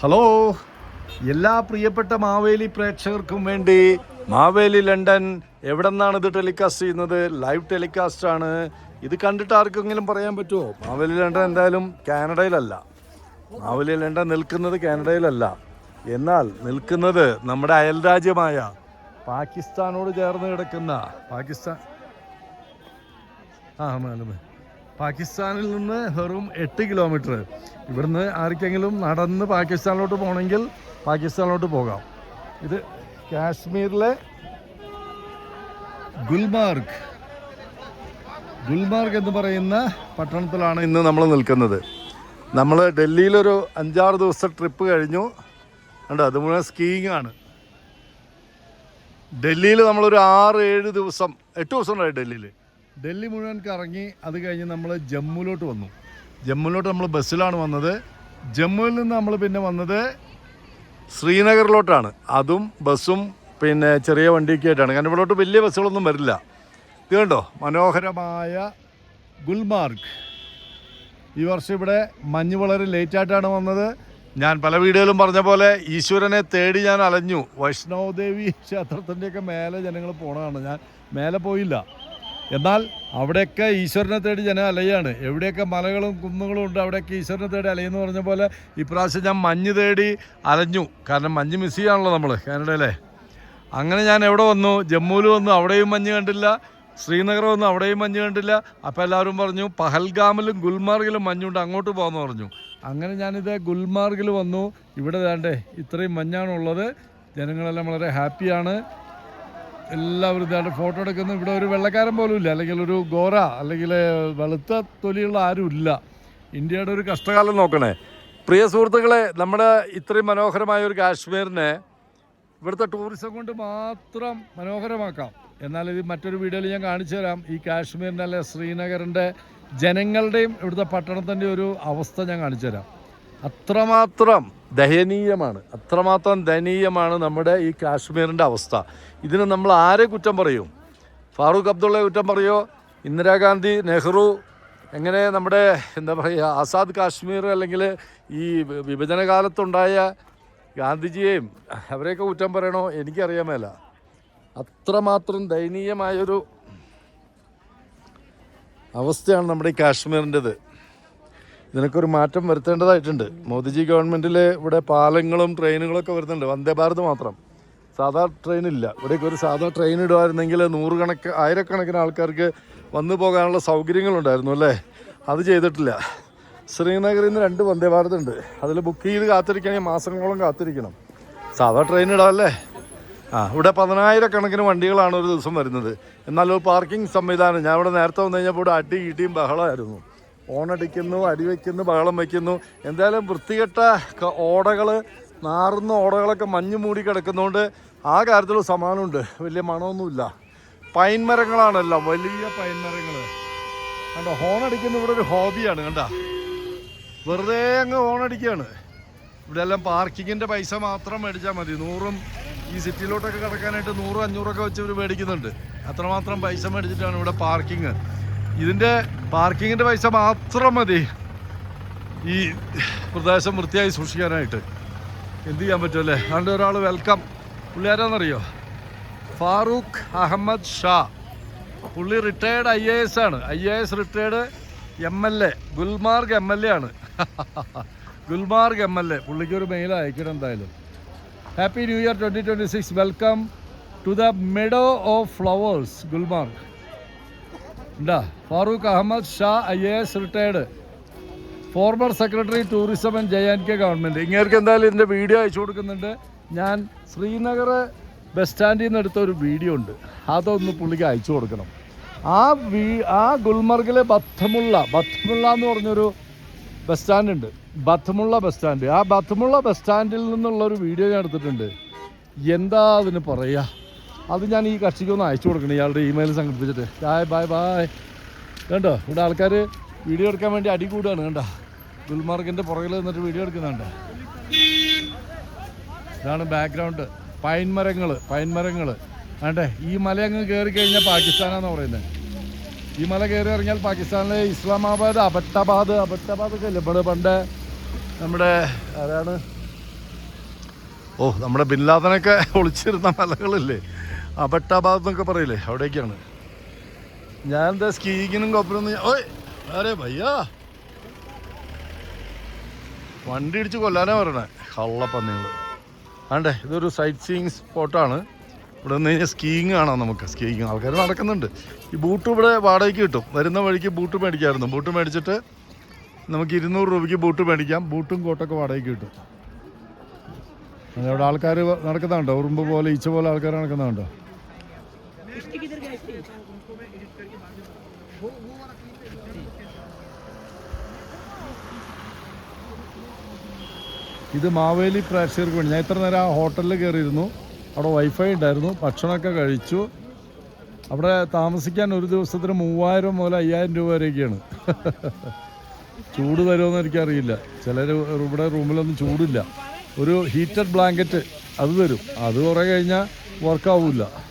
Hello. എല്ലാ പ്രിയപ്പെട്ട മാവേലി പ്രേക്ഷകർക്കും വേണ്ടി മാവേലി ലണ്ടൻ എവിടെ നിന്നാണ് ഇത് ടെലികാസ്റ്റ് ചെയ്യുന്നത്? ലൈവ് ടെലികാസ്റ്റ് ആണ് ഇത് കണ്ടിട്ട് ആർക്കെങ്കിലും പറയാൻ പറ്റുമോ? മാവേലി ലണ്ടൻ എന്തായാലും കാനഡയിലല്ല. മാവേലി ലണ്ടൻ നിൽക്കുന്നത് കാനഡയിലല്ല. എന്നാൽ നിൽക്കുന്നത് നമ്മുടെ അയൽ രാജ്യമായ പാകിസ്ഥാനോട് ചേർന്ന് കിടക്കുന്ന പാകിസ്ഥാൻ ആ മാലമേ പാകിസ്ഥാനിൽ നിന്ന് വെറും എട്ട് കിലോമീറ്റർ ഇവിടുന്ന് ആർക്കെങ്കിലും നടന്ന് പാകിസ്ഥാനിലോട്ട് പോകണമെങ്കിൽ പാകിസ്ഥാനിലോട്ട് പോകാം. ഇത് കാശ്മീരിലെ ഗുൽമാർഗ്. ഗുൽമാർഗ് എന്ന് പറയുന്ന പട്ടണത്തിലാണ് ഇന്ന് നമ്മൾ നിൽക്കുന്നത്. നമ്മൾ ഡൽഹിയിലൊരു അഞ്ചാറ് ദിവസം ട്രിപ്പ് കഴിഞ്ഞു. കണ്ടോ? അത് മുഴുവൻ സ്കീയിങ് ആണ്. ഡൽഹിയിൽ നമ്മളൊരു ആറ് ഏഴ് ദിവസം എട്ട് ദിവസം ഉണ്ടായി ഡൽഹിയിൽ. ഡൽഹി മുഴുവൻ കറങ്ങി അത് കഴിഞ്ഞ് നമ്മൾ ജമ്മുവിലോട്ട് വന്നു. ജമ്മുവിലോട്ട് നമ്മൾ ബസ്സിലാണ് വന്നത്. ജമ്മുവിൽ നിന്ന് നമ്മൾ പിന്നെ വന്നത് ശ്രീനഗറിലോട്ടാണ്. അതും ബസ്സും പിന്നെ ചെറിയ വണ്ടിയൊക്കെ ആയിട്ടാണ്. കാരണം ഇവിടോട്ട് വലിയ ബസ്സുകളൊന്നും വരില്ല. ഇത് കണ്ടോ? മനോഹരമായ ഗുൽമാർഗ്. ഈ വർഷം ഇവിടെ മഞ്ഞ് വളരെ ലേറ്റായിട്ടാണ് വന്നത്. ഞാൻ പല വീടുകളും പറഞ്ഞ പോലെ ഈശ്വരനെ തേടി ഞാൻ അലഞ്ഞു. വൈഷ്ണവദേവി ക്ഷേത്രത്തിന്റെയൊക്കെ മേലെ ജനങ്ങൾ പോണതാണ്. ഞാൻ മേലെ പോയില്ല. എന്നാൽ അവിടെയൊക്കെ ഈശ്വരനെ തേടി ജനം അലയാണ്. എവിടെയൊക്കെ മലകളും കുന്നുകളും ഉണ്ട് അവിടെയൊക്കെ ഈശ്വരനെ തേടി അലയെന്ന് പറഞ്ഞ പോലെ ഇപ്രാവശ്യം ഞാൻ മഞ്ഞ് തേടി അലഞ്ഞു. കാരണം മഞ്ഞ് മിസ് ചെയ്യാണല്ലോ നമ്മൾ കാനഡയിലെ അങ്ങനെ ഞാൻ എവിടെ വന്നു? ജമ്മുവിൽ വന്നു അവിടെയും മഞ്ഞ് കണ്ടില്ല. ശ്രീനഗർ വന്നു അവിടെയും മഞ്ഞ് കണ്ടില്ല. അപ്പോൾ എല്ലാവരും പറഞ്ഞു പഹൽഗാമിലും ഗുൽമാർഗിലും മഞ്ഞുണ്ട് അങ്ങോട്ട് പോകാമെന്ന് പറഞ്ഞു. അങ്ങനെ ഞാനിത് ഗുൽമാർഗിൽ വന്നു. ഇവിടെ വേണ്ടേ ഇത്രയും മഞ്ഞാണുള്ളത്. ജനങ്ങളെല്ലാം വളരെ ഹാപ്പിയാണ്. എല്ലാവരും ഇതായിട്ട് ഫോട്ടോ എടുക്കുന്നു. ഇവിടെ ഒരു വെള്ളക്കാരൻ പോലും ഇല്ല. അല്ലെങ്കിൽ ഒരു ഗോര അല്ലെങ്കിൽ വെളുത്ത തൊലിയുള്ള ആരും ഇല്ല. ഇന്ത്യയുടെ ഒരു കഷ്ടകാലം നോക്കണേ. പ്രിയ സുഹൃത്തുക്കളെ നമ്മുടെ ഇത്രയും മനോഹരമായ ഒരു കാശ്മീരിനെ ഇവിടുത്തെ ടൂറിസം കൊണ്ട് മാത്രം മനോഹരമാക്കാം. എന്നാൽ ഇത് മറ്റൊരു വീഡിയോയിൽ ഞാൻ കാണിച്ചു തരാം. ഈ കാശ്മീരിന്റെ അല്ലെ ശ്രീനഗറിന്റെ ജനങ്ങളുടെയും ഇവിടുത്തെ പട്ടണത്തിന്റെ ഒരു അവസ്ഥ ഞാൻ കാണിച്ചു തരാം. അത്രമാത്രം ദയനീയമാണ്. അത്രമാത്രം ദയനീയമാണ് നമ്മുടെ ഈ കാശ്മീരിന്റെ അവസ്ഥ. ഇതിന് നമ്മൾ ആരെ കുറ്റം പറയും? ഫാറൂഖ് അബ്ദുള്ള കുറ്റം പറയോ? ഇന്ദിരാഗാന്ധി നെഹ്റു എങ്ങനെ നമ്മുടെ എന്താ പറയുക ആസാദ് കാശ്മീർ അല്ലെങ്കിൽ ഈ വിഭജന കാലത്തുണ്ടായ ഗാന്ധിജിയെയും അവരെയൊക്കെ കുറ്റം പറയണോ? എനിക്കറിയാൻ അത്രമാത്രം ദയനീയമായൊരു അവസ്ഥയാണ് നമ്മുടെ ഈ കാശ്മീരിന്റെത്. ഇതിനൊക്കെ ഒരു മാറ്റം വരുത്തേണ്ടതായിട്ടുണ്ട്. മോദിജി ഗവൺമെന്റിൽ ഇവിടെ പാലങ്ങളും ട്രെയിനുകളൊക്കെ വരുന്നുണ്ട്. വന്ദേ ഭാരത് മാത്രം. സാധാ ട്രെയിൻ ഇല്ല ഇവിടേക്ക് ഒരു സാധാ ട്രെയിൻ ഇടുമായിരുന്നെങ്കിൽ നൂറുകണക്ക് ആയിരക്കണക്കിന് ആൾക്കാർക്ക് വന്നു പോകാനുള്ള സൗകര്യങ്ങളുണ്ടായിരുന്നു അല്ലേ? അത് ചെയ്തിട്ടില്ല. ശ്രീനഗറിൽ നിന്ന് രണ്ട് വന്ദേ ഭാരത് ഉണ്ട്. അതിൽ ബുക്ക് ചെയ്ത് കാത്തിരിക്കണമെങ്കിൽ മാസങ്ങളോളം കാത്തിരിക്കണം. സാധാ ട്രെയിൻ ഇടാമല്ലേ ആ ഇവിടെ പതിനായിരക്കണക്കിന് വണ്ടികളാണ് ഒരു ദിവസം വരുന്നത്. എന്നാലും പാർക്കിംഗ് സംവിധാനം. ഞാൻ ഇവിടെ നേരത്തെ വന്നു കഴിഞ്ഞപ്പോൾ ഇവിടെ അടി ഇടിയും ബഹളമായിരുന്നു. ഓണടിക്കുന്നു അടിവെക്കുന്നു ബഹളം വയ്ക്കുന്നു എന്തായാലും വൃത്തികെട്ട ഓടകൾ നാറുന്ന ഓടകളൊക്കെ മഞ്ഞ് മൂടി കിടക്കുന്നതുകൊണ്ട് ആ കാര്യത്തിൽ സമാനമുണ്ട്. വലിയ മണമൊന്നുമില്ല. പൈൻ മരങ്ങളാണല്ലോ വലിയ പൈൻ മരങ്ങൾ കണ്ടോ ഹോണടിക്കുന്ന ഇവിടെ ഒരു ഹോബിയാണ് കണ്ട? വെറുതെ അങ്ങ് ഹോണടിക്കുകയാണ് ഇവിടെ എല്ലാം പാർക്കിങ്ങിന്റെ പൈസ മാത്രം മേടിച്ചാൽ മതി. നൂറും ഈ സിറ്റിയിലോട്ടൊക്കെ കിടക്കാനായിട്ട് നൂറും അഞ്ഞൂറൊക്കെ വെച്ച് ഇവർ മേടിക്കുന്നുണ്ട്. അത്രമാത്രം പൈസ മേടിച്ചിട്ടാണ് ഇവിടെ പാർക്കിങ്. ഇതിന്റെ പാർക്കിങ്ങിന്റെ പൈസ മാത്രം മതി. ഈ പ്രദേശം വൃത്തിയായി സൂക്ഷിക്കാനായിട്ട്. എന്ത് ചെയ്യാൻ പറ്റുമല്ലേ അതുകൊണ്ട് ഒരാൾ വെൽക്കം പുള്ളി ആരാന്നറിയോ? ഫാറൂഖ് അഹമ്മദ് ഷാ. പുള്ളി റിട്ടയേർഡ് ഐ എ എസ് ആണ്. I A S retired M L A Gulmarg M L A ആണ്. ഗുൽമാർഗ് എം എൽ എ പുള്ളിക്ക് ഒരു മെയിൽ അയക്കണം എന്തായാലും. Happy new year twenty twenty six welcome to the meadow of flowers Gulmarg. ഉണ്ടാ Farooq Ahmad Shah I A S retired. Former secretary tourism and J and K government ഇങ്ങേർക്ക് എന്തായാലും ഇതിന്റെ video അയച്ചു കൊടുക്കുന്നുണ്ട്. ഞാൻ ശ്രീനഗർ ബസ് സ്റ്റാൻഡിൽ നിന്ന് എടുത്ത ഒരു വീഡിയോ ഉണ്ട്. അതൊന്ന് പുള്ളിക്ക് അയച്ചു കൊടുക്കണം. ആ വീ ആ ഗുൽമർഗിലെ ബത്തമുള്ള ബത്തമുള്ള എന്ന് പറഞ്ഞൊരു ബസ് സ്റ്റാൻഡ് ഉണ്ട്. ബത്തമുള്ള ബസ് സ്റ്റാൻഡ്. ആ ബത്തമുള്ള ബസ് സ്റ്റാൻഡിൽ നിന്നുള്ള ഒരു വീഡിയോ ഞാൻ എടുത്തിട്ടുണ്ട്. എന്താ അതിന് പറയുക അത് ഞാൻ ഈ കക്ഷിക്ക് ഒന്ന് അയച്ചു കൊടുക്കണം ഇയാളുടെ ഇമെയിൽ സംഘടിപ്പിച്ചിട്ട്. ബായ് ബായ് ബായ് കണ്ടോ? ഇവിടെ ആൾക്കാർ വീഡിയോ എടുക്കാൻ വേണ്ടി അടി കൂടുകയാണ് കണ്ടോ? ഗുൽമാർഗിന്റെ പുറകിൽ നിന്നിട്ട് വീഡിയോ എടുക്കുന്നുണ്ട്. ഇതാണ് ബാക്ക്ഗ്രൗണ്ട് പൈൻ മരങ്ങൾ പൈൻ മരങ്ങൾ വേണ്ടേ ഈ മല അങ്ങ് കയറി കഴിഞ്ഞാൽ പാകിസ്ഥാനാന്ന് പറയുന്നത് ഈ മല കയറി ഇറങ്ങിയാൽ പാകിസ്ഥാനിലെ ഇസ്ലാമാബാദ് അബട്ടാബാദ് അബട്ടാബാദ് ഒക്കെ അല്ലേ? ഇവിടെ പണ്ട് നമ്മുടെ ആരാണ്? ഓ നമ്മുടെ ബിൻലാദനൊക്കെ ഒളിച്ചിരുന്ന മലകളില്ലേ? അബട്ടാബാദ് എന്നൊക്കെ പറയില്ലേ? അവിടേക്കാണ്. ഞാൻ എന്താ സ്കീങ്ങിനും കൊപ്പനൊന്നും ഓയ്! അരെ ഭയ്യാ വണ്ടി ഇടിച്ച് കൊല്ലാനാ പറയണേ. കള്ളപ്പന്നികൾ ആണ്ടേ ഇതൊരു സൈറ്റ് സീയിങ് സ്പോട്ടാണ് ഇവിടെ നിന്ന് കഴിഞ്ഞാൽ സ്കീയിങ് കാണാം നമുക്ക്. സ്കീയിങ് ആൾക്കാർ നടക്കുന്നുണ്ട്. ഈ ബൂട്ട് ഇവിടെ വാടകയ്ക്ക് കിട്ടും. വരുന്ന വഴിക്ക് ബൂട്ട് മേടിക്കാമായിരുന്നു ബൂട്ട് മേടിച്ചിട്ട് നമുക്ക് ഇരുന്നൂറ് രൂപയ്ക്ക് ബൂട്ട് മേടിക്കാം. ബൂട്ടും കോട്ടൊക്കെ വാടകയ്ക്ക് കിട്ടും. അവിടെ ആൾക്കാർ നടക്കുന്നുണ്ടോ? ഉറുമ്പ് പോലെ ഈച്ച പോലെ ആൾക്കാർ നടക്കുന്നുണ്ടോ? ഇത് മാവേലി പ്രേക്ഷകർക്ക് വേണ്ടി. ഞാൻ ഇത്ര നേരം ആ ഹോട്ടലിൽ കയറിയിരുന്നു. അവിടെ വൈഫൈ ഉണ്ടായിരുന്നു. ഭക്ഷണമൊക്കെ കഴിച്ചു. അവിടെ താമസിക്കാൻ ഒരു ദിവസത്തിന് മൂവായിരം മുതൽ അയ്യായിരം രൂപ വരെയൊക്കെയാണ്. ചൂട് വരുമെന്ന് എനിക്കറിയില്ല. ചിലർ ഇവിടെ റൂമിലൊന്നും ചൂടില്ല. ഒരു ഹീറ്റഡ് ബ്ലാങ്കറ്റ് അത് തരും. അത് കുറേ കഴിഞ്ഞാൽ വർക്കാവില്ല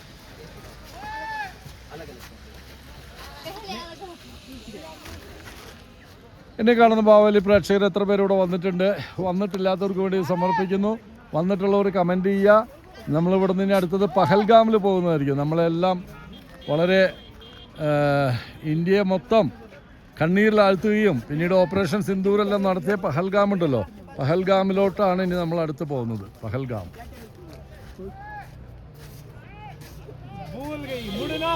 എന്നെ കാണുന്ന ഭാവലി പ്രേക്ഷകർ എത്ര പേരിവിടെ വന്നിട്ടുണ്ട്? വന്നിട്ടില്ലാത്തവർക്ക് വേണ്ടി സമർപ്പിക്കുന്നു. വന്നിട്ടുള്ളവർ കമന്റ് ചെയ്യുക. നമ്മളിവിടെ നിന്ന് അടുത്തത് പഹൽഗാമിൽ പോകുന്നതായിരിക്കും. നമ്മളെല്ലാം വളരെ ഇന്ത്യയെ മൊത്തം കണ്ണീരിൽ ആഴ്ത്തുകയും പിന്നീട് ഓപ്പറേഷൻ സിന്ദൂരെല്ലാം നടത്തിയ പഹൽഗാം ഉണ്ടല്ലോ. പഹൽഗാമിലോട്ടാണ് ഇനി നമ്മൾ അടുത്ത് പോകുന്നത്. പഹൽഗാം. മുടനാ